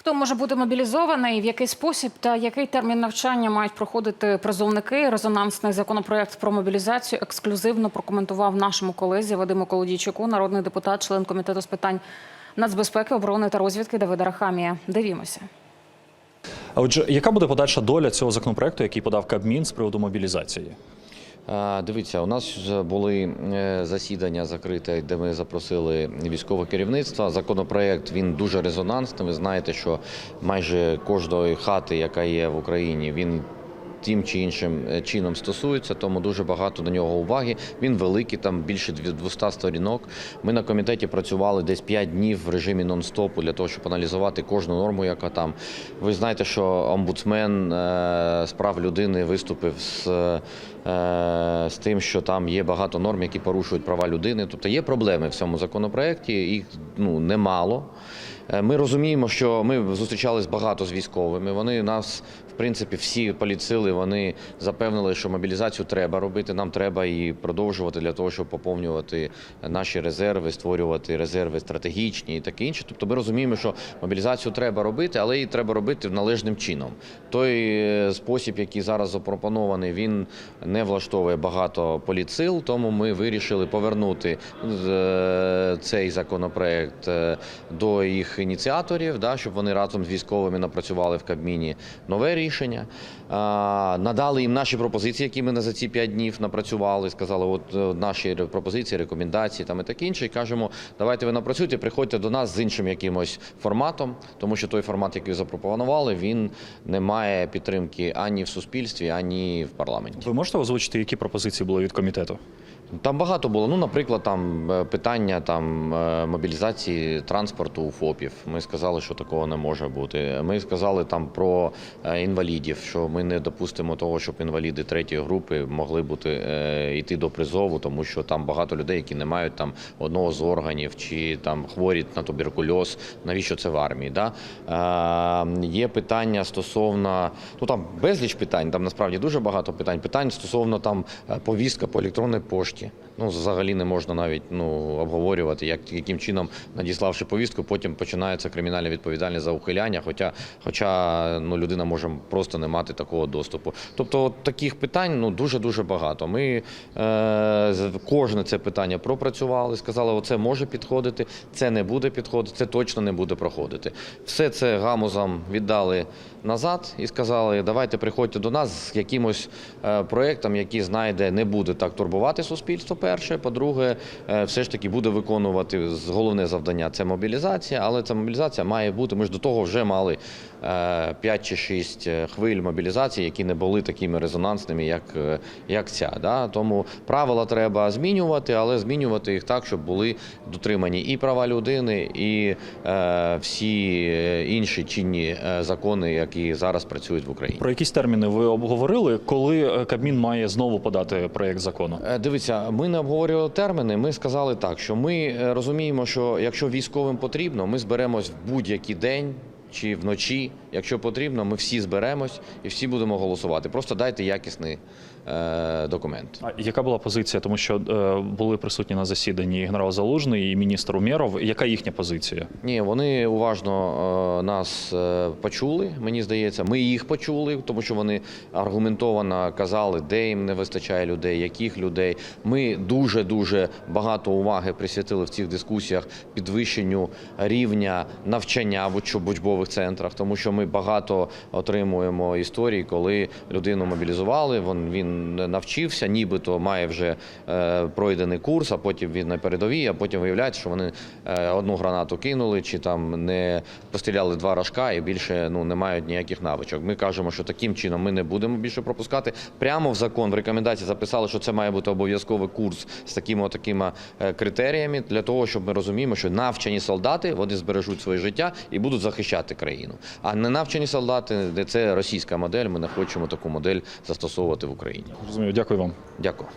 Хто може бути мобілізований, в який спосіб та який термін навчання мають проходити призовники? Резонансний законопроект про мобілізацію ексклюзивно прокоментував нашому колезі Вадиму Колодійчуку, народний депутат, член комітету з питань нацбезпеки, оборони та розвідки Давида Рахамія. Дивімося. А отже, яка буде подальша доля цього законопроекту, який подав Кабмін з приводу мобілізації? Дивіться, у нас були е, засідання закрите, де ми запросили військове керівництво. Законопроект він дуже резонансний. Ви знаєте, що майже кожної хати, яка є в Україні, він. Тим чи іншим е, чином стосується, тому дуже багато до нього уваги. Він великий, там більше 200 сторінок. Ми на комітеті працювали десь 5 днів в режимі нон-стопу для того, щоб аналізувати кожну норму, яка там. Ви знаєте, що омбудсмен е, з прав людини виступив з, е, з тим, що там є багато норм, які порушують права людини. Тобто є проблеми в цьому законопроекті, їх ну немало. Е, Ми розуміємо, що ми зустрічались багато з військовими. Вони нас, в принципі, всі поліцили, вони запевнили, що мобілізацію треба робити. Нам треба і продовжувати для того, щоб поповнювати наші резерви, створювати резерви стратегічні і таке інше. Тобто, ми розуміємо, що мобілізацію треба робити, але її треба робити належним чином. Той е, спосіб, який зараз запропонований, він не влаштовує багато поліцил, тому ми вирішили повернути е, цей законопроект до їх ініціаторів, да, щоб вони разом з військовими напрацювали в Кабміні нове рішення. А, Надали їм наші пропозиції, які ми за ці п'ять днів напрацювали. Сказали, от е, наші пропозиції, рекомендації там і таке інше. І кажемо, давайте ви напрацюйте, приходьте до нас з іншим якимось форматом, тому що той формат, який запропонували, він не має підтримки ані в суспільстві, ані в парламенті. Ви можете озвучити, які пропозиції були від комітету? Там багато було. Ну, наприклад, там е, питання там е, мобілізації транспорту у ФОПів. Ми сказали, що такого не може бути. Ми сказали там про е, інвалідів, що ми не допустимо того, щоб інваліди третьої групи могли бути йти до призову, тому що там багато людей, які не мають там одного з органів, чи там хворі на туберкульоз. Навіщо це в армії? Да? Е, є питання стосовно ну там безліч питань. Там насправді дуже багато питань. Питань стосовно там повістка по електронній пошті. Ну, взагалі не можна навіть ну обговорювати, як яким чином, надіславши повістку, потім починається кримінальна відповідальність за ухиляння. Хоча, хоча ну людина може просто не мати такого доступу. Тобто, от таких питань ну дуже дуже багато. Ми е, кожне це питання пропрацювали, сказали, оце може підходити, це не буде підходити, це точно не буде проходити. Все це гамузом віддали назад і сказали, давайте приходьте до нас з якимось е, проєктом, який знайде, не буде так турбувати суспільство. Перше, по-друге, е, все ж таки буде виконувати головне завдання це мобілізація, але ця мобілізація має бути. Ми ж до того вже мали 5 чи 6 хвиль мобілізації, які не були такими резонансними, як, е, як ця. Да? Тому правила треба змінювати, але змінювати їх так, щоб були дотримані і права людини, і е, всі е, інші чинні е, закони, які зараз працюють в Україні. Про якісь терміни ви обговорили, коли е, Кабмін має знову подати проєкт закону? Е, Дивіться, ми не обговорювали терміни. Ми сказали так, що ми е, розуміємо, що якщо військовим потрібно, ми зберемось в будь-який день. Чи вночі, якщо потрібно, ми всі зберемось і всі будемо голосувати. Просто дайте якісний е, документ. А яка була позиція? Тому що е, були присутні на засіданні генерал Залужний і міністр Умєров. Яка їхня позиція? Ні, вони уважно е, нас е, почули. Мені здається, ми їх почули, тому що вони аргументовано казали, де їм не вистачає людей, яких людей. Ми дуже дуже багато уваги присвятили в цих дискусіях підвищенню рівня навчання в учб- учбових центрах, тому що ми багато отримуємо історій, коли людину мобілізували. Він він навчився, нібито має вже е, пройдений курс, а потім він на передовій, а потім виявляється, що вони е, одну гранату кинули, чи там не постріляли два рожка і більше ну не мають ніяких навичок. Ми кажемо, що таким чином ми не будемо більше пропускати. Прямо в закон в рекомендації записали, що це має бути обов'язковий курс з такими такими критеріями для того, щоб ми розуміємо, що навчені солдати вони збережуть своє життя і будуть захищати країну. А не навчені солдати, де це російська модель. Ми не хочемо таку модель застосовувати в Україні. Розумію, дякую вам. Дякую.